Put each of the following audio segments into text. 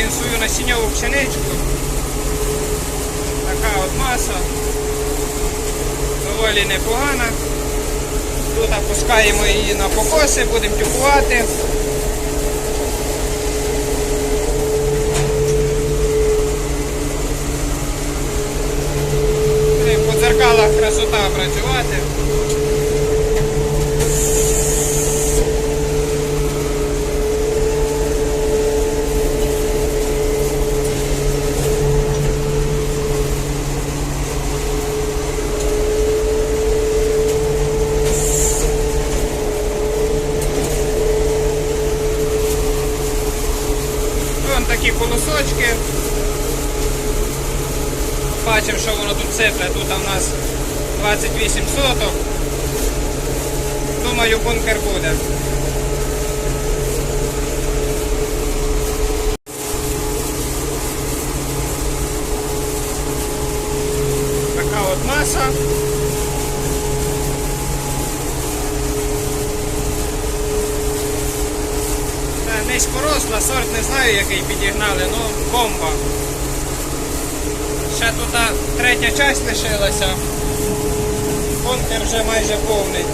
Збираємо свою насінньову пшеничку. Така от маса. Доволі непогана. Тут опускаємо її на покоси, будемо тюкувати. По дзеркалах красота працювати. Вон носочки. Бачимо, що воно тут сипле. Тут у нас 28 соток. Думаю, бункер буде. Така от маса. Це низькоросла, сорт не знаю, який підігнали, ну бомба. Ще тут третя часть лишилася. Бункер вже майже повний.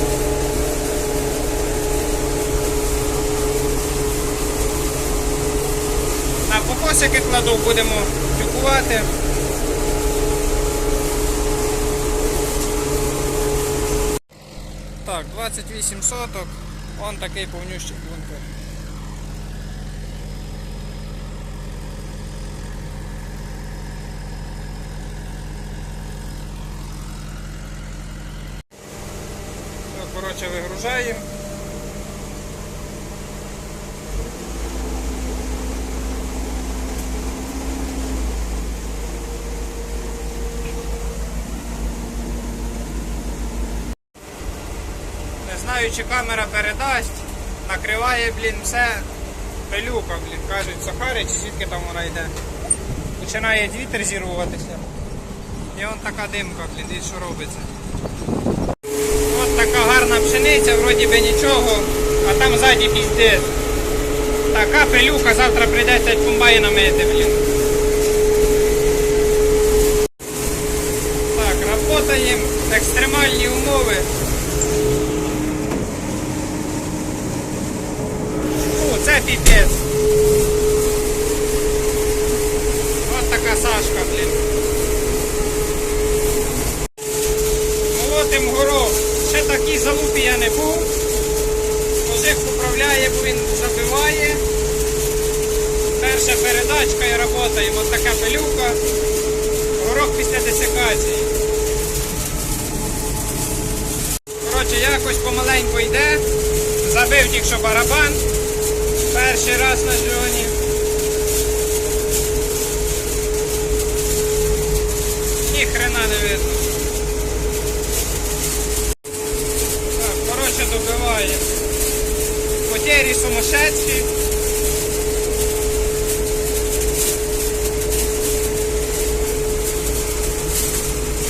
На покосики кладу, будемо тюкувати. Так, 28 соток. Он такий повнющий бункер. Все, коротше, вигружаємо. Не знаю, чи камера передасть. Накриває, блін, все пилюка, блін, кажуть, Сахари, чи звідки там вона йде. Починає вітер зірватися. І он така димка, блін, і що робиться. Гарна пшениця, вроді би нічого, а там ззаді піздець. Така пилюка, завтра прийдеться комбайна мити, блін. Так, работаємо, екстремальні умови. Фу, це піпець. Така Сашка, блін. Молотим горох. Ще такий залупі я не був. Мужик управляє, бо він забиває. Перша передачка і працюємо. Ось така пилюка. Горох після десикації. Коротше, якось помаленьку йде. Забив тільки що барабан. Перший раз на жоні. Ні хрена не видно. Так, коротше, добиває. Потері сумасшедшие.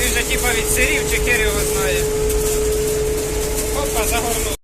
Він же типа від сирів чи його знає. Опа, загорнув.